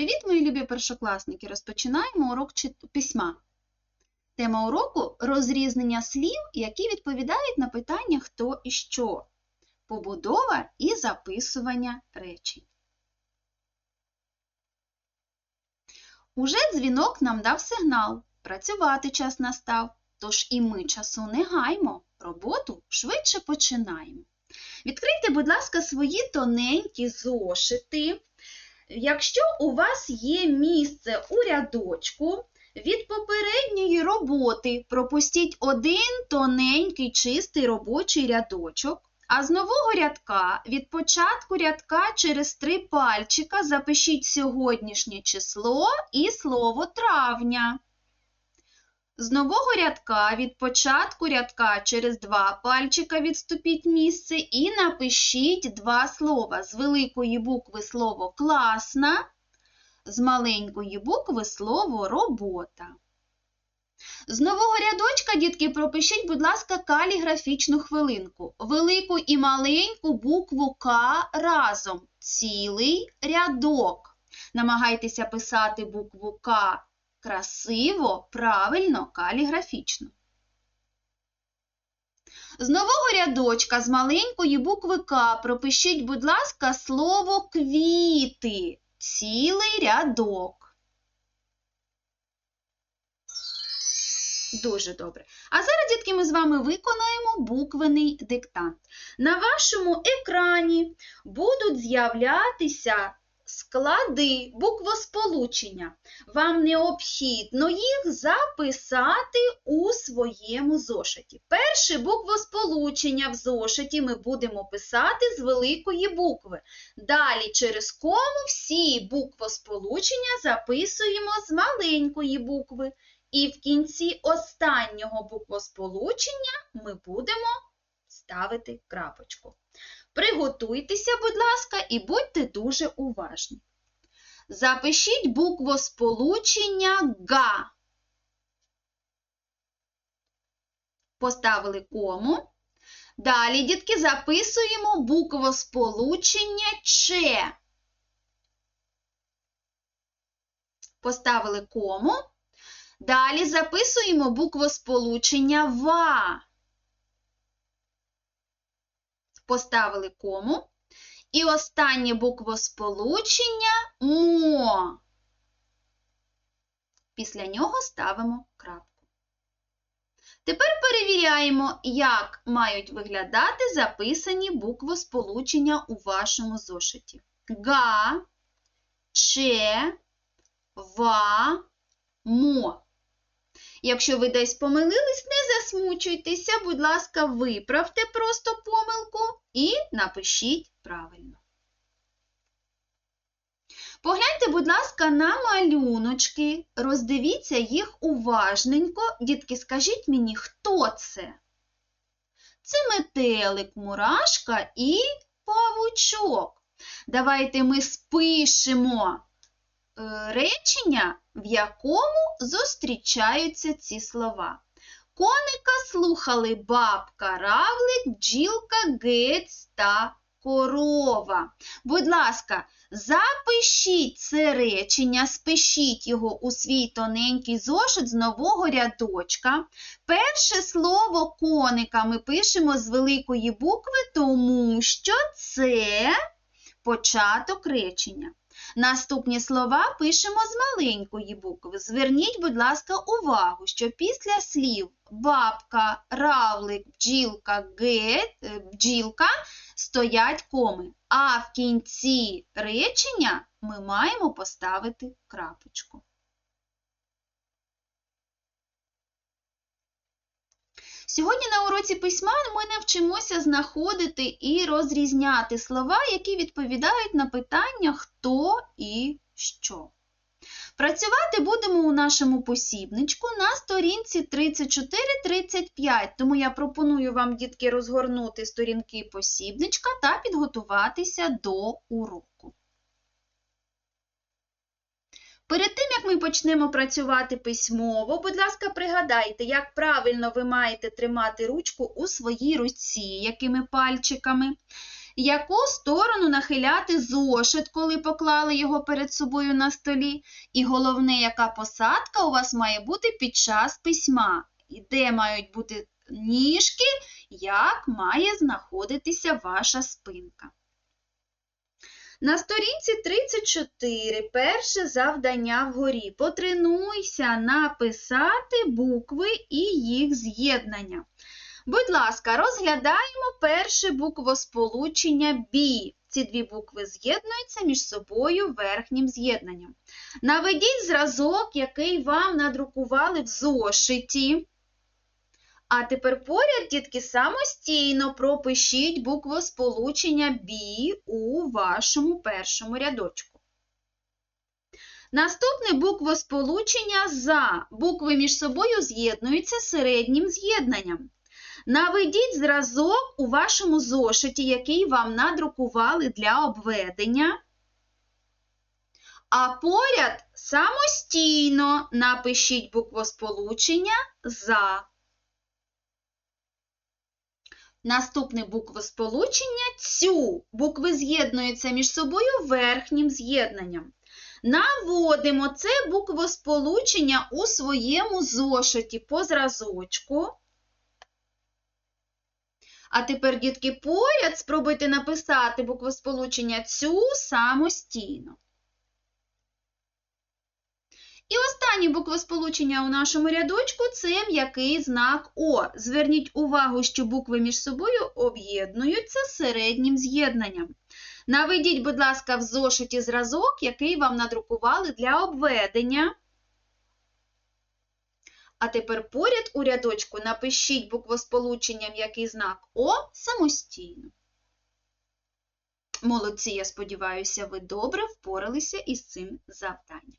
Привіт, мої любі першокласники! Розпочинаємо урок письма. Тема уроку розрізнення слів, які відповідають на питання хто і що, побудова і записування речень. Уже дзвінок нам дав сигнал. Працювати час настав, тож і ми часу не гаймо, роботу швидше починаємо. Відкрийте, будь ласка, свої тоненькі зошити. Якщо у вас є місце у рядочку, від попередньої роботи пропустіть один тоненький чистий робочий рядочок, а з нового рядка від початку рядка через три пальчика запишіть сьогоднішнє число і слово травня. З нового рядка від початку рядка через два пальчика відступіть місце і напишіть два слова. З великої букви слово класна, з маленької букви слово робота. З нового рядочка, дітки, пропишіть, будь ласка, каліграфічну хвилинку. Велику і маленьку букву К разом. Цілий рядок. Намагайтеся писати букву К красиво, правильно, каліграфічно. З нового рядочка з маленької букви К пропишіть, будь ласка, слово квіти. Цілий рядок. Дуже добре. А зараз, дітки, ми з вами виконаємо буквений диктант. На вашому екрані будуть з'являтися склади буквосполучення. Вам необхідно їх записати у своєму зошиті. Перше буквосполучення в зошиті ми будемо писати з великої букви. Далі через кому всі буквосполучення записуємо з маленької букви. І в кінці останнього буквосполучення ми будемо ставити крапочку. Приготуйтеся, будь ласка, і будьте дуже уважні. Запишіть буквосполучення га. Поставили кому. Далі, дітки, записуємо буквосполучення Ч. Поставили кому. Далі записуємо буквосполучення ВА. Поставили кому. І останнє буквосполучення МО. Після нього ставимо крапку. Тепер перевіряємо, як мають виглядати записані буквосполучення у вашому зошиті. ГА, ЧЕ, ВА, МО. Якщо ви десь помилились, не засмучуйтеся, будь ласка, виправте просто помилку і напишіть правильно. Погляньте, будь ласка, на малюночки, роздивіться їх уважненько. Дітки, скажіть мені, хто це? Це метелик, мурашка і павучок. Давайте ми спишемо е, речення, в якому зустрічаються ці слова. Коника слухали бабка, равлик, бджілка, гець та корова. Будь ласка, запишіть це речення, спишіть його у свій тоненький зошит з нового рядочка. Перше слово коника ми пишемо з великої букви, тому що це початок речення. Наступні слова пишемо з маленької букви. Зверніть, будь ласка, увагу, що після слів бабка, равлик, бджілка, ге, е, бджілка стоять коми. А в кінці речення ми маємо поставити крапочку. Сьогодні на уроці письма ми навчимося знаходити і розрізняти слова, які відповідають на питання хто і що. Працювати будемо у нашому посібничку на сторінці 34-35, тому я пропоную вам, дітки, розгорнути сторінки посібничка та підготуватися до уроку. Перед тим, як ми почнемо працювати письмово, будь ласка, пригадайте, як правильно ви маєте тримати ручку у своїй руці, якими пальчиками. яку сторону нахиляти зошит, коли поклали його перед собою на столі. І головне, яка посадка у вас має бути під час письма. І де мають бути ніжки, як має знаходитися ваша спинка. На сторінці 34 перше завдання вгорі. Потренуйся написати букви і їх з'єднання. Будь ласка, розглядаємо перше буквосполучення B. Ці дві букви з'єднуються між собою верхнім з'єднанням. Наведіть зразок, який вам надрукували в зошиті. А тепер поряд, дітки, самостійно пропишіть буквосполучення B у вашому першому рядочку. Наступне буквосполучення за. Букви між собою з'єднуються середнім з'єднанням. Наведіть зразок у вашому зошиті, який вам надрукували для обведення. А поряд самостійно напишіть буквосполучення за. Наступне буквосполучення цю. Букви з'єднуються між собою верхнім з'єднанням. Наводимо це буквосполучення у своєму зошиті по зразочку. А тепер, дітки, поряд спробуйте написати буквосполучення цю самостійно. І останнє буквосполучення у нашому рядочку це м'який знак О. Зверніть увагу, що букви між собою об'єднуються середнім з'єднанням. Наведіть, будь ласка, в зошиті зразок, який вам надрукували для обведення. А тепер поряд у рядочку напишіть буквосполучення м'який знак О самостійно. Молодці, я сподіваюся, ви добре впоралися із цим завданням.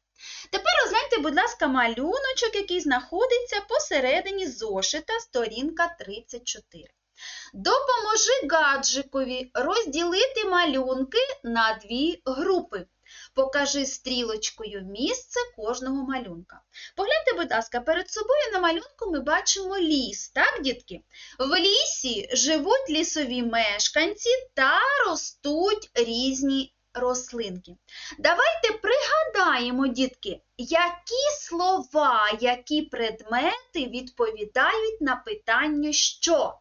Тепер розгляньте, будь ласка, малюночок, який знаходиться посередині зошита, сторінка 34. Допоможи гаджикові розділити малюнки на дві групи. Покажи стрілочкою місце кожного малюнка. Погляньте, будь ласка, перед собою на малюнку ми бачимо ліс, так, дітки? В лісі живуть лісові мешканці та ростуть різні рослинки. Давайте пригадаємо, дітки, які слова, які предмети відповідають на питання що?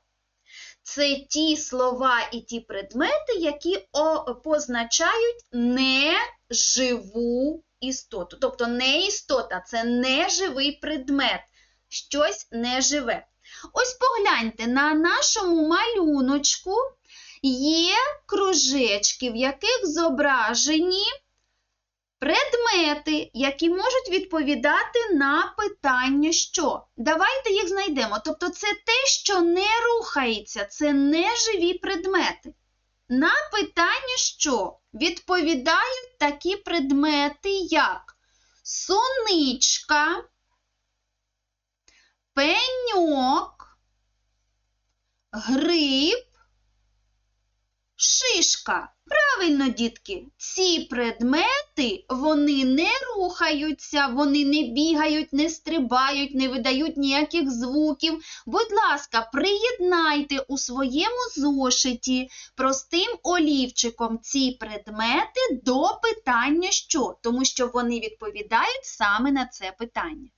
Це ті слова і ті предмети, які позначають неживу істоту. Тобто не істота, це неживий предмет, щось неживе. Ось погляньте, на нашому малюночку є кружечки, в яких зображені предмети, які можуть відповідати на питання що. Давайте їх знайдемо. Тобто це те, що не рухається, це не живі предмети. На питання що відповідають такі предмети, як соничка, пеньок, гриб, шишка. Правильно, дітки, ці предмети вони не рухаються, вони не бігають, не стрибають, не видають ніяких звуків. Будь ласка, приєднайте у своєму зошиті простим олівчиком ці предмети до питання що, тому що вони відповідають саме на це питання.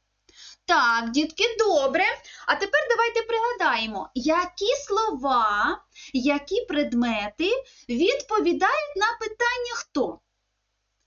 Так, дітки, добре. А тепер давайте пригадаємо, які слова, які предмети відповідають на питання хто?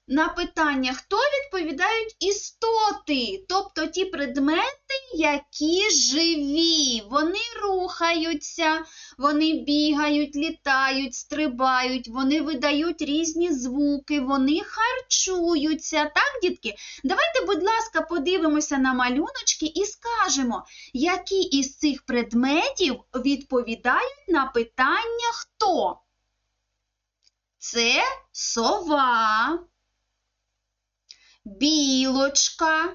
На питання хто відповідають істоти, тобто ті предмети, які живі, вони рухаються, вони бігають, літають, стрибають, вони видають різні звуки, вони харчуються. Так, дітки? Давайте, будь ласка, подивимося на малюночки і скажемо, які із цих предметів відповідають на питання хто? Це сова білочка,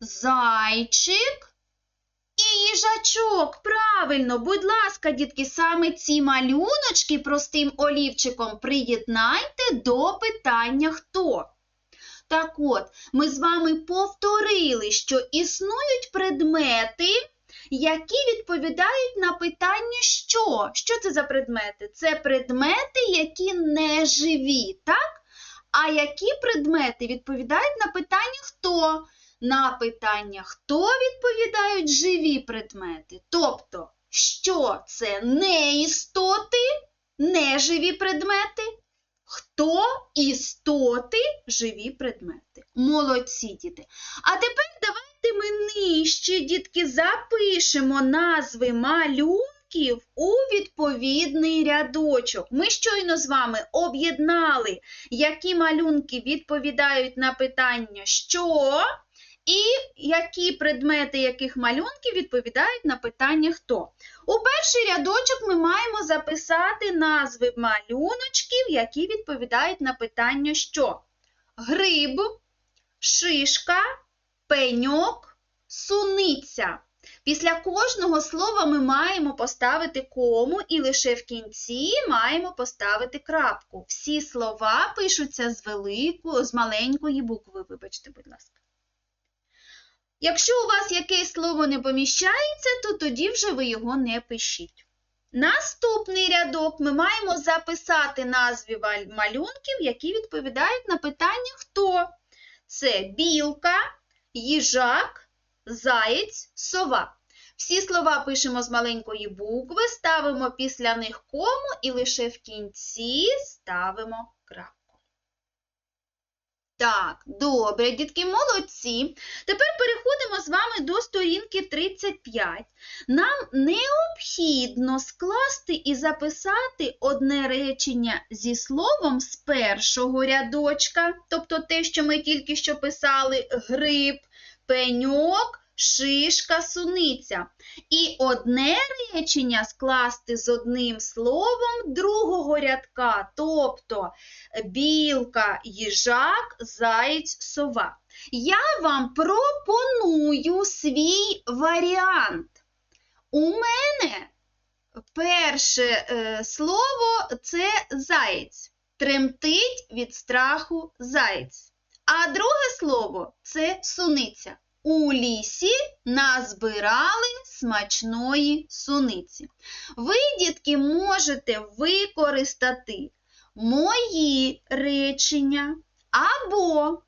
зайчик і їжачок. Правильно, будь ласка, дітки, саме ці малюночки простим олівчиком приєднайте до питання хто. Так от, ми з вами повторили, що існують предмети, які відповідають на питання що? Що це за предмети? Це предмети, які не живі, так? А які предмети відповідають на питання хто? На питання хто відповідають живі предмети? Тобто, що це не істоти, неживі предмети? Хто істоти живі предмети? Молодці діти. А тепер давайте ми нижче, дітки, запишемо назви малюнків у відповідний рядочок. Ми щойно з вами об'єднали, які малюнки відповідають на питання що, і які предмети яких малюнків відповідають на питання хто. У перший рядочок ми маємо записати назви малюночків, які відповідають на питання що. Гриб, шишка, пеньок, суниця. Після кожного слова ми маємо поставити кому і лише в кінці маємо поставити крапку. Всі слова пишуться з великої, з маленької букви, вибачте, будь ласка. Якщо у вас якесь слово не поміщається, то тоді вже ви його не пишіть. Наступний рядок ми маємо записати назви малюнків, які відповідають на питання хто. Це білка, їжак, заєць, сова. Всі слова пишемо з маленької букви, ставимо після них кому і лише в кінці ставимо крапку. Так, добре, дітки, молодці. Тепер переходимо з вами до сторінки 35. Нам необхідно скласти і записати одне речення зі словом з першого рядочка, тобто те, що ми тільки що писали, гриб, пеньок, шишка, суниця. І одне речення скласти з одним словом другого рядка, тобто білка, їжак, заєць, сова. Я вам пропоную свій варіант. У мене перше е, слово це заєць. Тремтить від страху заєць. А друге слово це суниця. У лісі назбирали смачної суниці. Ви, дітки, можете використати мої речення або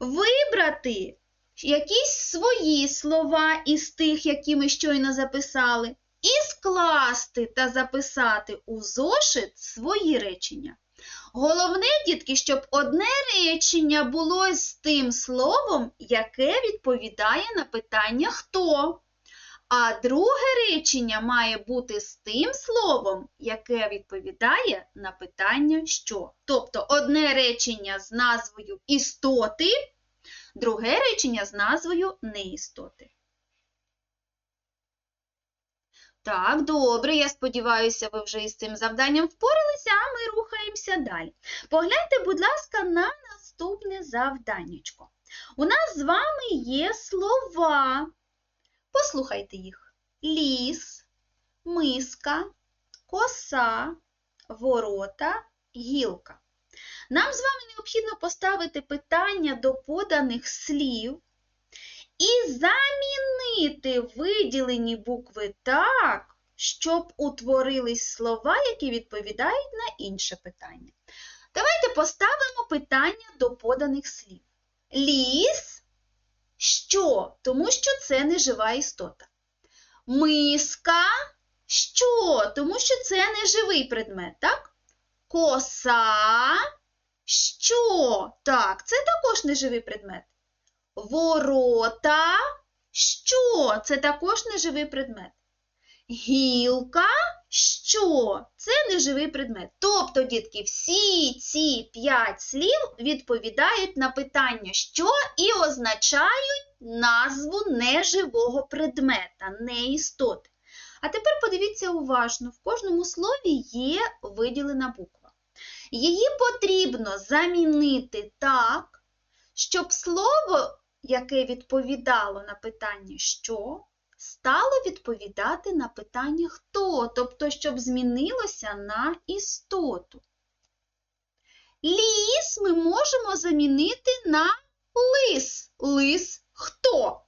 вибрати якісь свої слова із тих, які ми щойно записали, і скласти та записати у зошит свої речення. Головне, дітки, щоб одне речення було з тим словом, яке відповідає на питання хто. А друге речення має бути з тим словом, яке відповідає на питання що. Тобто одне речення з назвою істоти, друге речення з назвою неістоти. Так, добре, я сподіваюся, ви вже із цим завданням впоралися, а ми рухаємося далі. Погляньте, будь ласка, на наступне завданнячко. У нас з вами є слова. Послухайте їх: ліс, миска, коса, ворота, гілка. Нам з вами необхідно поставити питання до поданих слів і замінити виділені букви так, щоб утворились слова, які відповідають на інше питання. Давайте поставимо питання до поданих слів. Ліс що? Тому що це не жива істота. Миска що? Тому що це не живий предмет, так? Коса що? Так, це також неживий предмет. Ворота що? Це також неживий предмет. Гілка що? Це неживий предмет. Тобто, дітки, всі ці п'ять слів відповідають на питання що і означають назву неживого предмета, не істоти. А тепер подивіться уважно, в кожному слові є виділена буква. Її потрібно замінити так, щоб слово, яке відповідало на питання що, стало відповідати на питання хто, тобто, щоб змінилося на істоту. Ліс ми можемо замінити на лис. Лис хто?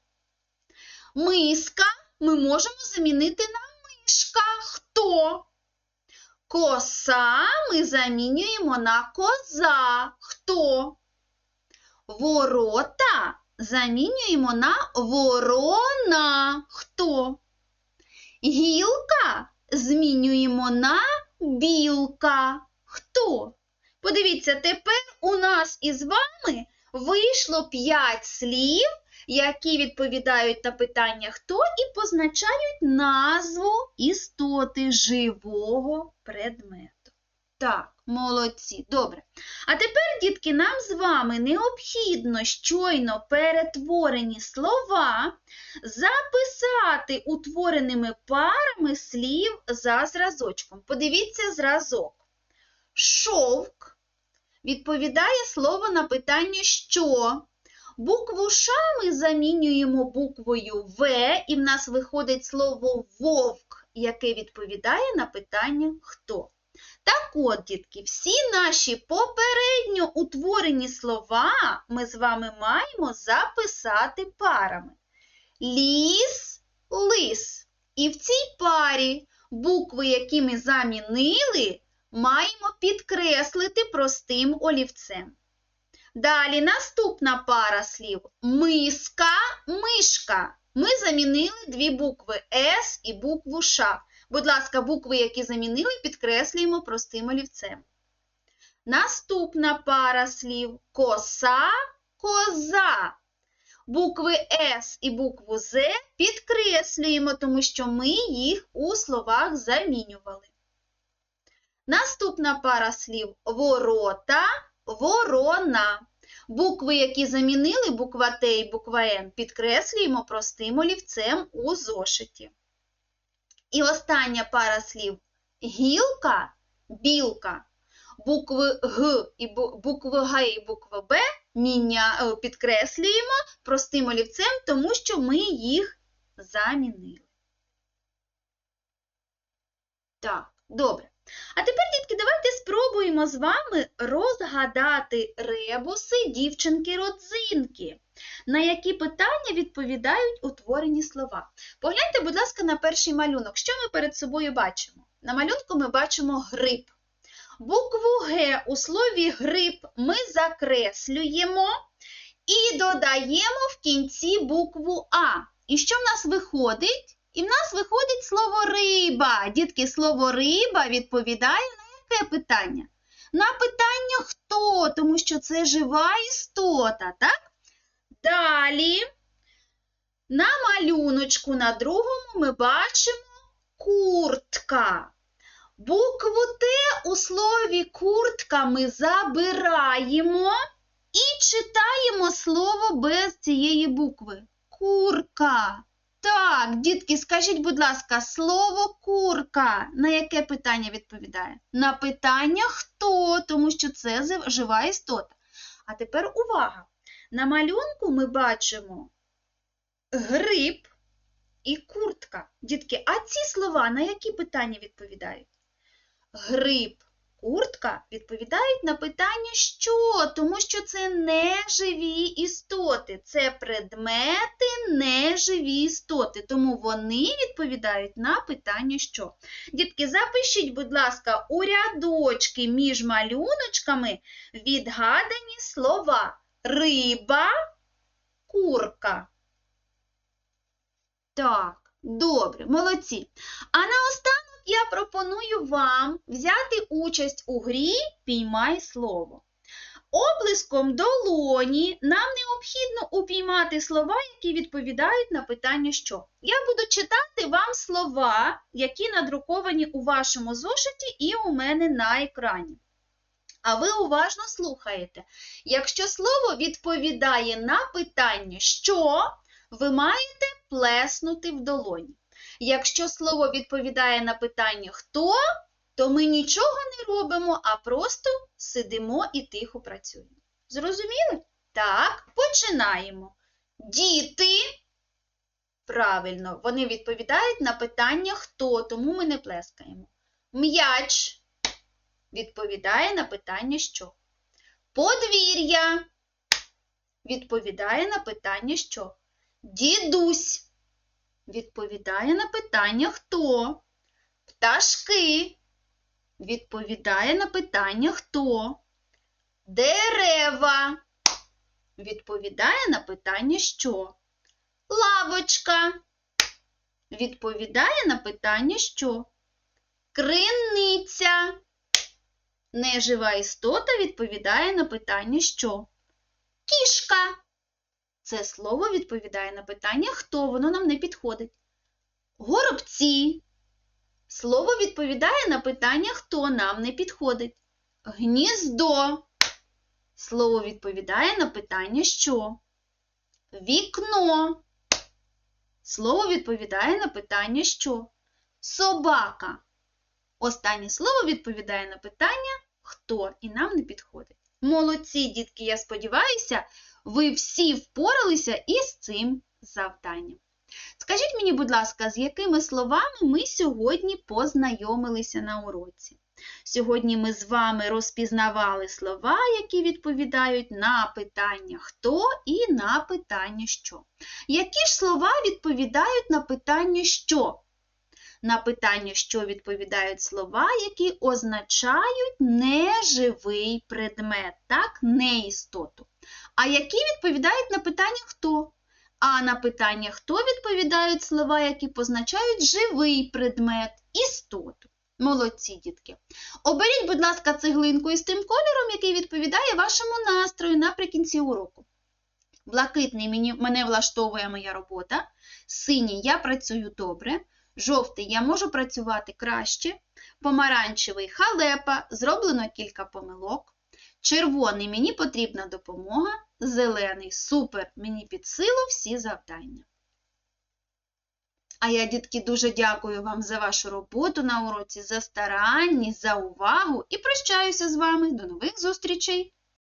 Миска ми можемо замінити на мишка. Хто? Коса ми замінюємо на коза. Хто? Ворота замінюємо на ворона. Хто? Гілка змінюємо на білка. Хто? Подивіться, тепер у нас із вами вийшло 5 слів, які відповідають на питання хто і позначають назву істоти живого предмету. Так, молодці, добре. А тепер, дітки, нам з вами необхідно щойно перетворені слова записати утвореними парами слів за зразочком. Подивіться зразок. Шовк відповідає слово на питання що. Букву Ш ми замінюємо буквою В, і в нас виходить слово вовк, яке відповідає на питання хто. Так от, дітки, всі наші попередньо утворені слова ми з вами маємо записати парами. Ліс, лис. І в цій парі букви, які ми замінили, маємо підкреслити простим олівцем. Далі наступна пара слів миска, мишка. Ми замінили дві букви С і букву Ш. Будь ласка, букви, які замінили, підкреслюємо простим олівцем. Наступна пара слів коса, коза. Букви С і букву З підкреслюємо, тому що ми їх у словах замінювали. Наступна пара слів ворота, ворона. Букви, які замінили буква Т і буква Н, підкреслюємо простим олівцем у зошиті. І остання пара слів гілка, білка. Букви Г і букви Г і букви Б міня, підкреслюємо простим олівцем, тому що ми їх замінили. Так, добре. А тепер, спробуємо з вами розгадати ребуси дівчинки-родзинки, на які питання відповідають утворені слова. Погляньте, будь ласка, на перший малюнок. Що ми перед собою бачимо? На малюнку ми бачимо гриб. Букву Г у слові гриб ми закреслюємо і додаємо в кінці букву А. І що в нас виходить? І в нас виходить слово риба. Дітки, слово риба відповідає на яке питання? На питання хто, тому що це жива істота, так? Далі на малюночку на другому ми бачимо куртка. Букву Т у слові куртка ми забираємо і читаємо слово без цієї букви. Курка. Так, дітки, скажіть, будь ласка, слово курка на яке питання відповідає? На питання хто, тому що це жива істота. А тепер увага! На малюнку ми бачимо гриб і куртка. Дітки, а ці слова на які питання відповідають? Гриб, куртка відповідають на питання що, тому що це неживі істоти, це предмети неживі істоти, тому вони відповідають на питання що. Дітки, запишіть, будь ласка, у рядочки між малюночками відгадані слова риба, курка. Так, добре, молодці. А наостанок я пропоную вам взяти участь у грі Піймай слово. Облиском долоні нам необхідно упіймати слова, які відповідають на питання що. Я буду читати вам слова, які надруковані у вашому зошиті і у мене на екрані. А ви уважно слухаєте. Якщо слово відповідає на питання що, ви маєте плеснути в долоні. Якщо слово відповідає на питання хто, то ми нічого не робимо, а просто сидимо і тихо працюємо. Зрозуміли? Так, починаємо. Діти. Правильно, вони відповідають на питання хто, тому ми не плескаємо. М'яч відповідає на питання що. Подвір'я відповідає на питання що. Дідусь Відповідає на питання хто? Пташки. Відповідає на питання хто? Дерева. Відповідає на питання що? Лавочка. Відповідає на питання що? Криниця. Нежива істота відповідає на питання що? Кішка. Це слово відповідає на питання хто, воно нам не підходить. Горобці. Слово відповідає на питання хто нам не підходить. Гніздо. Слово відповідає на питання що? Вікно. Слово відповідає на питання що? Собака. Останнє слово відповідає на питання хто і нам не підходить. Молодці, дітки, я сподіваюся, ви всі впоралися із цим завданням. Скажіть мені, будь ласка, з якими словами ми сьогодні познайомилися на уроці? Сьогодні ми з вами розпізнавали слова, які відповідають на питання хто і на питання що. Які ж слова відповідають на питання що? На питання що відповідають слова, які означають неживий предмет, так, не істоту. А які відповідають на питання хто? А на питання хто відповідають слова, які позначають живий предмет, істоту. Молодці, дітки. Оберіть, будь ласка, цеглинку із тим кольором, який відповідає вашому настрою наприкінці уроку. Блакитний мені, мене влаштовує моя робота. Синій я працюю добре. Жовтий я можу працювати краще. Помаранчевий халепа, зроблено кілька помилок. Червоний мені потрібна допомога. Зелений супер, мені під силу всі завдання. А я, дітки, дуже дякую вам за вашу роботу на уроці, за старанність, за увагу і прощаюся з вами. До нових зустрічей!